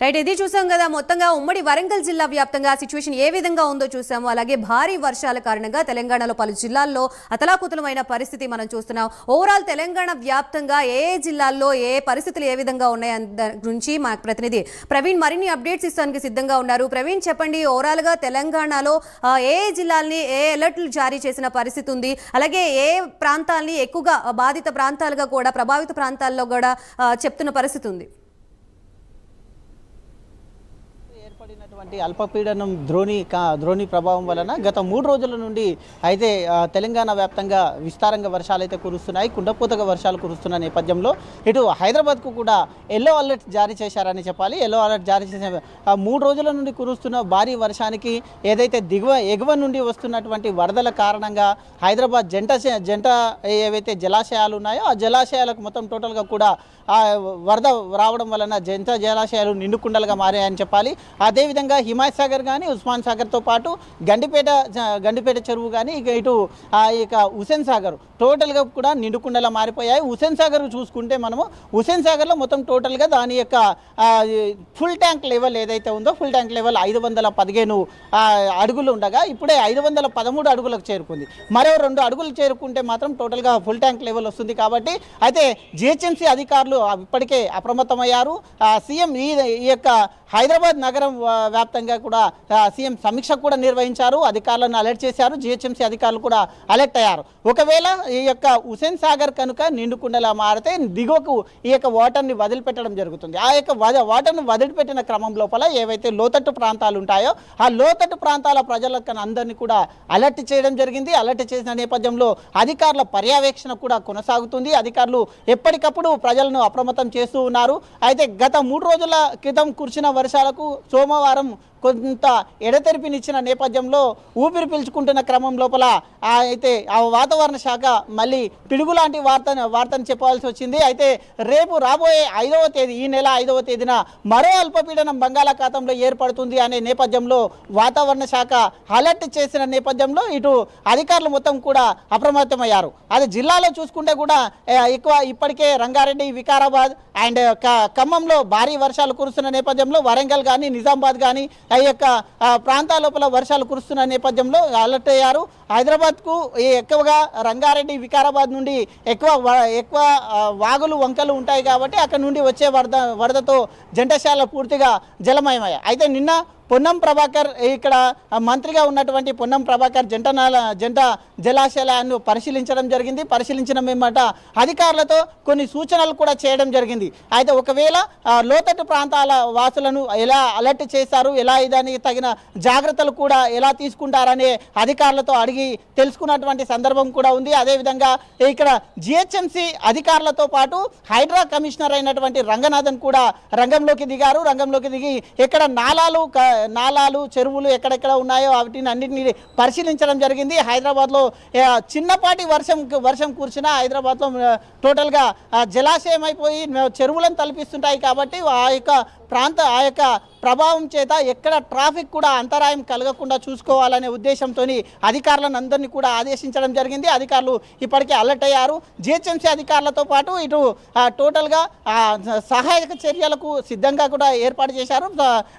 Right ఇది చూసాం కదా మొత్తంగా ఉమ్మడి వరంగల్ జిల్లా వ్యాప్తంగా సిచ్యువేషన్ ఏ విధంగా ఉందో చూసాము. అలాగే భారీ వర్షాల కారణంగా తెలంగాణలో పలు జిల్లాల్లో అతలాకుతలమైన పరిస్థితి మనం చూస్తున్నాం. ఓవరాల్ తెలంగాణ వ్యాప్తంగా ఏ జిల్లాల్లో ఏ పరిస్థితులు ఏ విధంగా ఉన్నాయి గురించి మా ప్రతినిధి ప్రవీణ్ మరిన్ని అప్డేట్స్ ఇస్తానికి సిద్ధంగా ఉన్నారు. ప్రవీణ్ చెప్పండి ఓవరాల్గా తెలంగాణలో ఏ ఏ జిల్లాల్ని ఏ అలర్ట్లు జారీ చేసిన పరిస్థితి ఉంది? అలాగే ఏ ప్రాంతాల్ని ఎక్కువగా బాధిత ప్రాంతాలుగా కూడా ప్రభావిత ప్రాంతాల్లో కూడా చెప్తున్న పరిస్థితి ఉంది? ఏర్పడినటువంటి అల్పపీడనం ద్రోణి కా ద్రోణి ప్రభావం వలన గత మూడు రోజుల నుండి అయితే తెలంగాణ వ్యాప్తంగా విస్తారంగా వర్షాలు అయితే కురుస్తున్నాయి కుండపోతగా వర్షాలు కురుస్తున్న నేపథ్యంలో ఇటు హైదరాబాద్కు కూడా ఎల్లో అలర్ట్ జారీ చేశారని చెప్పాలి. ఎల్లో అలర్ట్ జారీ చేసిన ఆ, మూడు రోజుల నుండి కురుస్తున్న భారీ వర్షానికి ఏదైతే దిగువ ఎగువ నుండి వస్తున్నటువంటి వరదల కారణంగా హైదరాబాద్ జంట జంట ఏవైతే జలాశయాలు ఉన్నాయో ఆ జలాశయాలకు మొత్తం టోటల్గా కూడా వరద రావడం వలన జంట జలాశయాలు నిండుకుండలుగా మారాయని చెప్పాలి. అదేవిధంగా హిమాయత్ సాగర్ కానీ ఉస్మాన్ సాగర్తో పాటు గండిపేట గండిపేట చెరువు కానీ ఇక ఇటు ఆ ఇక హుసేన్ సాగర్ టోటల్గా కూడా నిండుకుండలా మారిపోయాయి. హుసేన్ సాగర్ చూసుకుంటే మనము హుసేన్ సాగర్లో మొత్తం టోటల్గా దాని యొక్క ఫుల్ ట్యాంక్ లెవెల్ ఏదైతే ఉందో ఫుల్ ట్యాంక్ లెవెల్ ఐదు వందల పదిహేను అడుగులు ఉండగా ఇప్పుడే ఐదు వందల పదమూడు అడుగులకు చేరుకుంది. మరో రెండు అడుగులు చేరుకుంటే మాత్రం టోటల్గా ఫుల్ ట్యాంక్ లెవెల్ వస్తుంది కాబట్టి అయితే జిహెచ్ఎంసీ అధికారులు ఇప్పటికే అప్రమత్తమయ్యారు. సీఎం ఈ ఈ యొక్క హైదరాబాద్ నగరం వ్యాప్తంగా కూడా సీఎం సమీక్ష కూడా నిర్వహించారు అధికారులను అలర్ట్ చేశారు జిహెచ్ఎంసీ అధికారులు కూడా అలర్ట్ అయ్యారు. ఒకవేళ ఈ యొక్క హుసేన్ సాగర్ కనుక నిండుకుండలా మారితే దిగువకు ఈ యొక్క వాటర్ని వదిలిపెట్టడం జరుగుతుంది. ఆ యొక్క వాటర్ను వదిలిపెట్టిన క్రమం లోపల ఏవైతే లోతట్టు ప్రాంతాలు ఉంటాయో ఆ లోతట్టు ప్రాంతాల ప్రజలకు అందరినీ కూడా అలర్ట్ చేయడం జరిగింది. అలర్ట్ చేసిన నేపథ్యంలో అధికారుల పర్యవేక్షణ కూడా కొనసాగుతుంది. అధికారులు ఎప్పటికప్పుడు ప్రజలను అప్రమత్తం చేస్తూ ఉన్నారు. అయితే గత మూడు రోజుల క్రితం కురిసిన వర్షాలకు సోమ సోమవారం కొంత ఎడతెరిపినిచ్చిన నేపథ్యంలో ఊపిరి పీల్చుకుంటున్న క్రమం లోపల అయితే ఆ వాతావరణ శాఖ మళ్ళీ పిడుగు లాంటి వార్తను వార్తను చెప్పాల్సి వచ్చింది. అయితే రేపు రాబోయే ఐదవ తేదీ ఈ నెల ఐదవ తేదీన మరో అల్పపీడనం బంగాళాఖాతంలో ఏర్పడుతుంది అనే నేపథ్యంలో వాతావరణ శాఖ అలర్ట్ చేసిన నేపథ్యంలో ఇటు అధికారులు మొత్తం కూడా అప్రమత్తమయ్యారు. అది జిల్లాలో చూసుకుంటే కూడా ఎక్కువ ఇప్పటికే రంగారెడ్డి వికారాబాద్ అండ్ ఖమ్మంలో భారీ వర్షాలు కురుస్తున్న నేపథ్యంలో వరంగల్ కానీ నిజామాబాద్ కానీ ఆ యొక్క ప్రాంతాల లోపల వర్షాలు కురుస్తున్న నేపథ్యంలో అలర్ట్ అయ్యారు. హైదరాబాద్కు ఎక్కువగా రంగారెడ్డి వికారాబాద్ నుండి ఎక్కువ ఎక్కువ వాగులు వంకలు ఉంటాయి కాబట్టి అక్కడ నుండి వచ్చే వరద వరదతో జంటశాల పూర్తిగా జలమయమయ్యాయి. అయితే నిన్న పొన్నం ప్రభాకర్ ఇక్కడ మంత్రిగా ఉన్నటువంటి పొన్నం ప్రభాకర్ జంట నాల జంట జలాశయాలను పరిశీలించడం జరిగింది. పరిశీలించడం ఏమంట అధికారులతో కొన్ని సూచనలు కూడా చేయడం జరిగింది. అయితే ఒకవేళ లోతట్టు ప్రాంతాల వాసులను ఎలా అలర్ట్ చేశారు ఎలా దానికి తగిన జాగ్రత్తలు కూడా ఎలా తీసుకుంటారనే అధికారులతో అడిగి తెలుసుకున్నటువంటి సందర్భం కూడా ఉంది. అదేవిధంగా ఇక్కడ జిహెచ్ఎంసి అధికారులతో పాటు హైడ్రా కమిషనర్ అయినటువంటి రంగనాథన్ కూడా రంగంలోకి దిగారు. రంగంలోకి దిగి ఇక్కడ నాలాలు నాలాలు చెరువులు ఎక్కడెక్కడ ఉన్నాయో వాటిని అన్నింటినీ పరిశీలించడం జరిగింది. హైదరాబాద్లో చిన్నపాటి వర్షం వర్షం కూర్చున్న హైదరాబాద్లో టోటల్గా జలాశయం అయిపోయి చెరువులను తలపిస్తుంటాయి కాబట్టి ఆ యొక్క ప్రాంత ఆ యొక్క ప్రభావం చేత ఎక్కడ ట్రాఫిక్ కూడా అంతరాయం కలగకుండా చూసుకోవాలనే ఉద్దేశంతో అధికారులను అందరినీ కూడా ఆదేశించడం జరిగింది. అధికారులు ఇప్పటికే అలర్ట్ అయ్యారు. జిహెచ్ఎంసీ అధికారులతో పాటు ఇటు టోటల్గా సహాయక చర్యలకు సిద్ధంగా కూడా ఏర్పాటు చేశారు.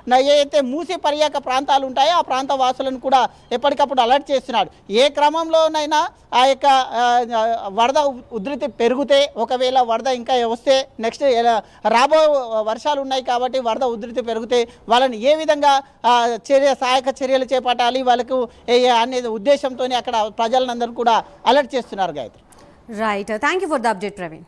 నా- ఏదైతే మూసి పర్యాక ప్రాంతాలు ఉంటాయో ఆ ప్రాంత వాసులను కూడా ఎప్పటికప్పుడు అలర్ట్ చేస్తున్నాడు ఏ క్రమంలోనైనా ఆ యొక్క వరద ఉధృతి పెరిగితే ఒకవేళ వరద ఇంకా వస్తే నెక్స్ట్ రాబో వర్షాలు ఉన్నాయి కాబట్టి వరద ఉధృతి పెరిగితే వాళ్ళని ఏ విధంగా చర్య సహాయక చర్యలు చేపట్టాలి వాళ్ళకు ఏ- అనే ఉద్దేశంతో అక్కడ ప్రజలందరూ కూడా అలర్ట్ చేస్తున్నారు Gayathri. Right thank you for the update Praveen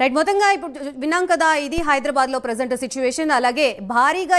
right మొత్తంగా ఇప్పుడు విన్నాం కదా ఇది హైదరాబాద్లో ప్రజెంట్ సిచ్యువేషన్ అలాగే భారీగా